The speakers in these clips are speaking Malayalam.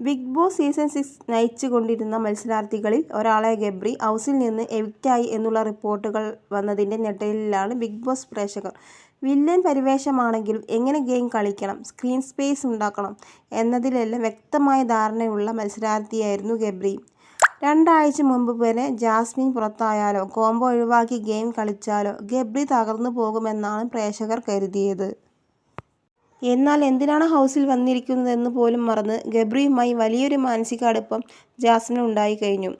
ബിഗ് ബോസ് സീസൺ സിക്സ് നയിച്ചു കൊണ്ടിരുന്ന മത്സരാർത്ഥികളിൽ ഒരാളായ ഗബ്രി ഹൗസിൽ നിന്ന് എവിക്റ്റായി എന്നുള്ള റിപ്പോർട്ടുകൾ വന്നതിന്റെ ഞെട്ടലിലാണ് ബിഗ് ബോസ് പ്രേക്ഷകർ. വില്ലൻ പരിവേഷമാണെങ്കിലും എങ്ങനെ ഗെയിം കളിക്കണം, സ്ക്രീൻ സ്പേസ് ഉണ്ടാക്കണം എന്നതിലെല്ലാം വ്യക്തമായ ധാരണയുള്ള മത്സരാർത്ഥിയായിരുന്നു ഗബ്രി. രണ്ടാഴ്ച മുമ്പ് വരെ ജാസ്മിൻ പുറത്തായാലോ, കോംബോ ഒഴിവാക്കി ഗെയിം കളിച്ചാലോ ഗബ്രി തകർന്നു പോകുമെന്നാണ് പ്രേക്ഷകർ കരുതിയത്. എന്നാൽ എന്തിനാണ് ഹൗസിൽ വന്നിരിക്കുന്നതെന്ന് പോലും മറന്ന് ഗബ്രിയുമായി വലിയൊരു മാനസിക അടുപ്പം ജാസ്മിന് ഉണ്ടായിക്കഴിഞ്ഞു.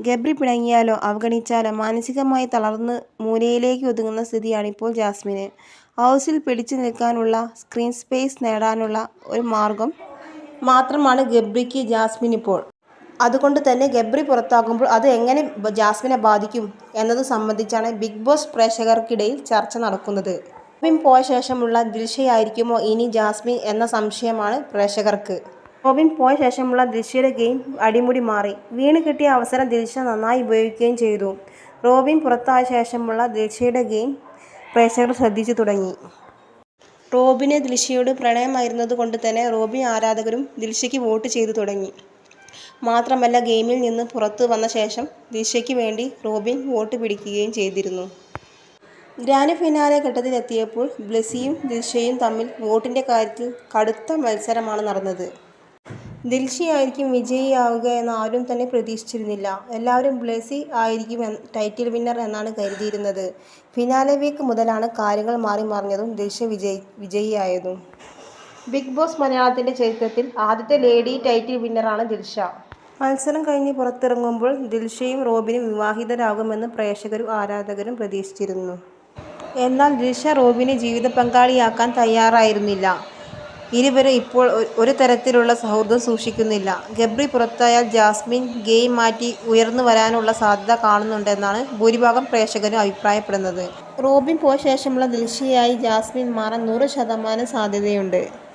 ഗബ്രി പിണങ്ങിയാലോ, അവഗണിച്ചാലോ മാനസികമായി തളർന്ന് മൂലയിലേക്ക് ഒതുങ്ങുന്ന സ്ഥിതിയാണിപ്പോൾ ജാസ്മിന്. ഹൗസിൽ പിടിച്ചു നിൽക്കാനുള്ള, സ്ക്രീൻ സ്പേസ് നേടാനുള്ള ഒരു മാർഗം മാത്രമാണ് ഗബ്രിക്ക് ജാസ്മിനിപ്പോൾ. അതുകൊണ്ട് തന്നെ ഗബ്രി പുറത്താകുമ്പോൾ അത് എങ്ങനെ ജാസ്മിനെ ബാധിക്കും എന്നത് സംബന്ധിച്ചാണ് ബിഗ് ബോസ് പ്രേക്ഷകർക്കിടയിൽ ചർച്ച നടക്കുന്നത്. റോബിൻ പോയ ശേഷമുള്ള ദിൽഷയായിരിക്കുമോ ഇനി ജാസ്മിൻ എന്ന സംശയമാണ് പ്രേക്ഷകർക്ക്. റോബിൻ പോയ ശേഷമുള്ള ദിൽഷയുടെ ഗെയിം അടിമുടി മാറി. വീണ് കിട്ടിയ അവസരം ദൃശ്യ നന്നായി ഉപയോഗിക്കുകയും ചെയ്തു. റോബിൻ പുറത്തായ ശേഷമുള്ള ദിൽഷയുടെ ഗെയിം പ്രേക്ഷകർ ശ്രദ്ധിച്ചു തുടങ്ങി. റോബിനെ ദൃശ്യയോട് പ്രണയമായിരുന്നത് കൊണ്ട് തന്നെ റോബിൻ ആരാധകരും ദിൽഷയ്ക്ക് വോട്ട് ചെയ്തു തുടങ്ങി. മാത്രമല്ല ഗെയിമിൽ നിന്ന് പുറത്തു വന്ന ശേഷം ദിൽഷയ്ക്ക് വേണ്ടി റോബിൻ വോട്ട് പിടിക്കുകയും ചെയ്തിരുന്നു. ഗ്രാൻഡ് ഫിനാലെ ഘട്ടത്തിലെത്തിയപ്പോൾ ബ്ലസിയും ദിൽഷയും തമ്മിൽ വോട്ടിന്റെ കാര്യത്തിൽ കടുത്ത മത്സരമാണ് നടന്നത്. ദിൽഷയായിരിക്കും വിജയിയാവുക എന്ന് ആരും തന്നെ പ്രതീക്ഷിച്ചിരുന്നില്ല. എല്ലാവരും ബ്ലസി ആയിരിക്കും ടൈറ്റിൽ വിന്നർ എന്നാണ് കരുതിയിരുന്നത്. ഫിനാലെ വീക്ക് മുതലാണ് കാര്യങ്ങൾ മാറി മറിഞ്ഞതും ദിൽഷ വിജയി വിജയിയായതും. ബിഗ് ബോസ് മലയാളത്തിന്റെ ചരിത്രത്തിൽ ആദ്യത്തെ ലേഡി ടൈറ്റിൽ വിന്നറാണ് ദിൽഷ. മത്സരം കഴിഞ്ഞ് പുറത്തിറങ്ങുമ്പോൾ ദിൽഷയും റോബിനും വിവാഹിതരാകുമെന്ന് പ്രേക്ഷകരും ആരാധകരും പ്രതീക്ഷിച്ചിരുന്നു. എന്നാൽ ദിൽഷ റോബിനെ ജീവിത പങ്കാളിയാക്കാൻ തയ്യാറായിരുന്നില്ല. ഇരുവരും ഇപ്പോൾ ഒരു തരത്തിലുള്ള സൗഹൃദം സൂക്ഷിക്കുന്നില്ല. ഗബ്രി പുറത്തായാൽ ജാസ്മിൻ ഗെയിം മാറ്റി ഉയർന്നു വരാനുള്ള സാധ്യത കാണുന്നുണ്ടെന്നാണ് ഭൂരിഭാഗം പ്രേക്ഷകരും അഭിപ്രായപ്പെടുന്നത്. റോബിൻ പോയ ശേഷമുള്ള ദിൽഷയായി ജാസ്മിൻ മാറാൻ നൂറ് ശതമാനം സാധ്യതയുണ്ട്.